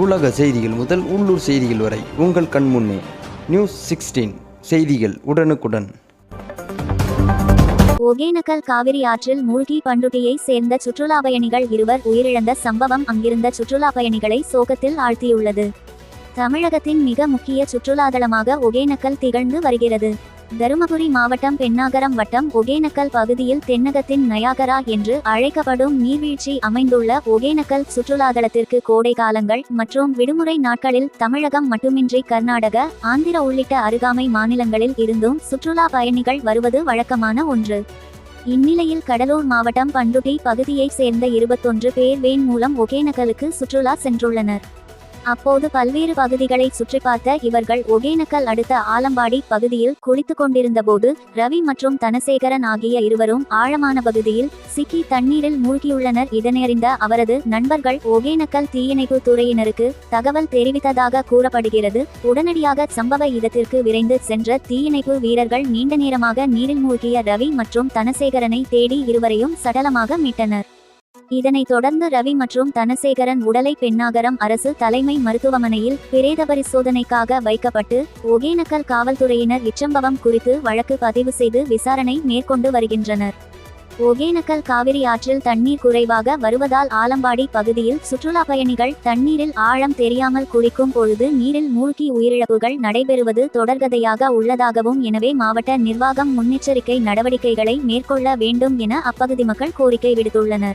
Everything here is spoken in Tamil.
உலக செய்திகள் முதல் உள்ளூர் செய்திகள் வரை உங்கள் கண் முன்னே. நியூஸ் சிக்ஸ்டீன் செய்திகள் உடனுக்குடன். ஒகேனக்கல் காவிரி ஆற்றில் மூழ்கி பண்டுட்டியை சேர்ந்த சுற்றுலா பயணிகள் இருவர் உயிரிழந்த சம்பவம் அங்கிருந்த சுற்றுலா பயணிகளை சோகத்தில் ஆழ்த்தியுள்ளது. தமிழகத்தின் மிக முக்கிய சுற்றுலாதலமாக ஒகேனக்கல் திகழ்ந்து வருகிறது. தருமபுரி மாவட்டம் பெண்ணாகரம் வட்டம் ஒகேனக்கல் பகுதியில் தென்னகத்தின் நயாகரா என்று அழைக்கப்படும் நீர்வீழ்ச்சி அமைந்துள்ள ஒகேனக்கல் சுற்றுலாதலத்திற்கு கோடை காலங்கள் மற்றும் விடுமுறை நாட்களில் தமிழகம் மட்டுமின்றி கர்நாடக ஆந்திர உள்ளிட்ட அருகாமை மாநிலங்களில் இருந்தும் சுற்றுலா பயணிகள் வருவது வழக்கமான ஒன்று. இந்நிலையில் கடலூர் மாவட்டம் பண்டுட்டி பகுதியைச் சேர்ந்த இருபத்தொன்று பேர் வேன் மூலம் ஒகேனக்கலுக்கு சுற்றுலா சென்றுள்ளனர். அப்போது பல்வேறு பகுதிகளை சுற்றி பார்த்த இவர்கள் ஒகேனக்கல் அடுத்த ஆலம்பாடி பகுதியில் குளித்துக் கொண்டிருந்தபோது ரவி மற்றும் தனசேகரன் ஆகிய இருவரும் ஆழமான பகுதியில் சிக்கி தண்ணீரில் மூழ்கியுள்ளனர். இதனையறிந்த அவரது நண்பர்கள் ஒகேனக்கல் தீயணைப்பு துறையினருக்கு தகவல் தெரிவித்ததாக கூறப்படுகிறது. உடனடியாக சம்பவ இடத்திற்கு விரைந்து சென்ற தீயணைப்பு வீரர்கள் நீண்ட நேரமாக நீரில் மூழ்கிய ரவி மற்றும் தனசேகரனை தேடி இருவரையும் சடலமாக மீட்டனர். இதனைத் தொடர்ந்து ரவி மற்றும் தனசேகரன் உடலை பெண்ணாகரம் அரசு தலைமை மருத்துவமனையில் பிரேத பரிசோதனைக்காக வைக்கப்பட்டு ஒகேனக்கல் காவல்துறையினர் இச்சம்பவம் குறித்து வழக்கு பதிவு செய்து விசாரணை மேற்கொண்டு வருகின்றனர். ஒகேனக்கல் காவிரி ஆற்றில் தண்ணீர் குறைவாக வருவதால் ஆலம்பாடி பகுதியில் சுற்றுலா பயணிகள் தண்ணீரில் ஆழம் தெரியாமல் குளிக்கும் பொழுது நீரில் மூழ்கி உயிரிழப்புகள் நடைபெறுவது தொடர்கதையாக உள்ளதாகவும் எனவே மாவட்ட நிர்வாகம் முன்னெச்சரிக்கை நடவடிக்கைகளை மேற்கொள்ள வேண்டும் என அப்பகுதி மக்கள் கோரிக்கை விடுத்துள்ளனர்.